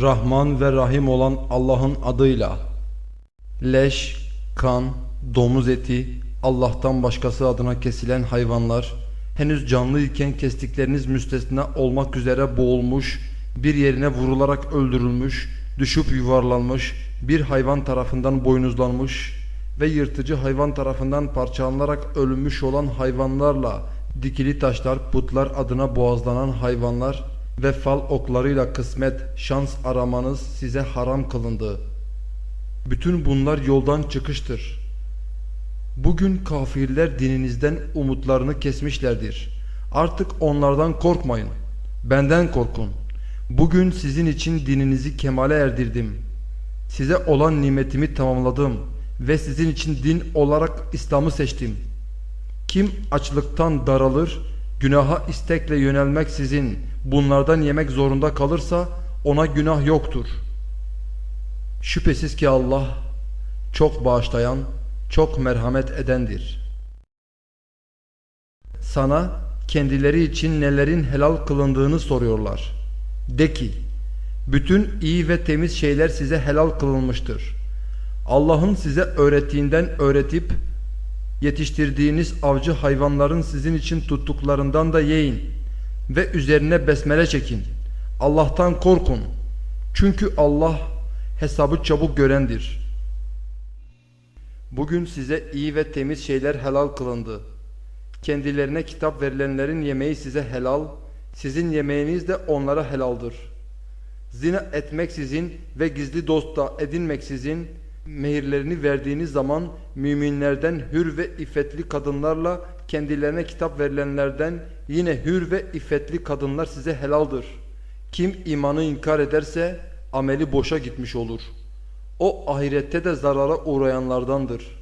Rahman ve Rahim olan Allah'ın adıyla. Leş, kan, domuz eti, Allah'tan başkası adına kesilen hayvanlar, henüz canlı iken kestikleriniz müstesna olmak üzere boğulmuş, bir yerine vurularak öldürülmüş, düşüp yuvarlanmış, bir hayvan tarafından boynuzlanmış ve yırtıcı hayvan tarafından parçalanarak ölmüş olan hayvanlarla, dikili taşlar, putlar adına boğazlanan hayvanlar ve fal oklarıyla kısmet, şans aramanız size haram kılındı. Bütün bunlar yoldan çıkıştır. Bugün kafirler dininizden umutlarını kesmişlerdir. Artık onlardan korkmayın. Benden korkun. Bugün sizin için dininizi kemale erdirdim. Size olan nimetimi tamamladım ve sizin için din olarak İslam'ı seçtim. Kim açlıktan daralır, günaha istekle yönelmeksizin bunlardan yemek zorunda kalırsa ona günah yoktur. Şüphesiz ki Allah çok bağışlayan, çok merhamet edendir. Sana kendileri için nelerin helal kılındığını soruyorlar. De ki, bütün iyi ve temiz şeyler size helal kılınmıştır. Allah'ın size öğrettiğinden öğretip yetiştirdiğiniz avcı hayvanların sizin için tuttuklarından da yiyin ve üzerine besmele çekin. Allah'tan korkun. Çünkü Allah hesabı çabuk görendir. Bugün size iyi ve temiz şeyler helal kılındı. Kendilerine kitap verilenlerin yemeği size helal, sizin yemeğiniz de onlara helaldir. Zina etmeksizin ve gizli dost da edinmeksizin mehirlerini verdiğiniz zaman müminlerden hür ve iffetli kadınlarla kendilerine kitap verilenlerden yine hür ve iffetli kadınlar size helaldir. Kim imanı inkar ederse ameli boşa gitmiş olur. O ahirette de zarara uğrayanlardandır.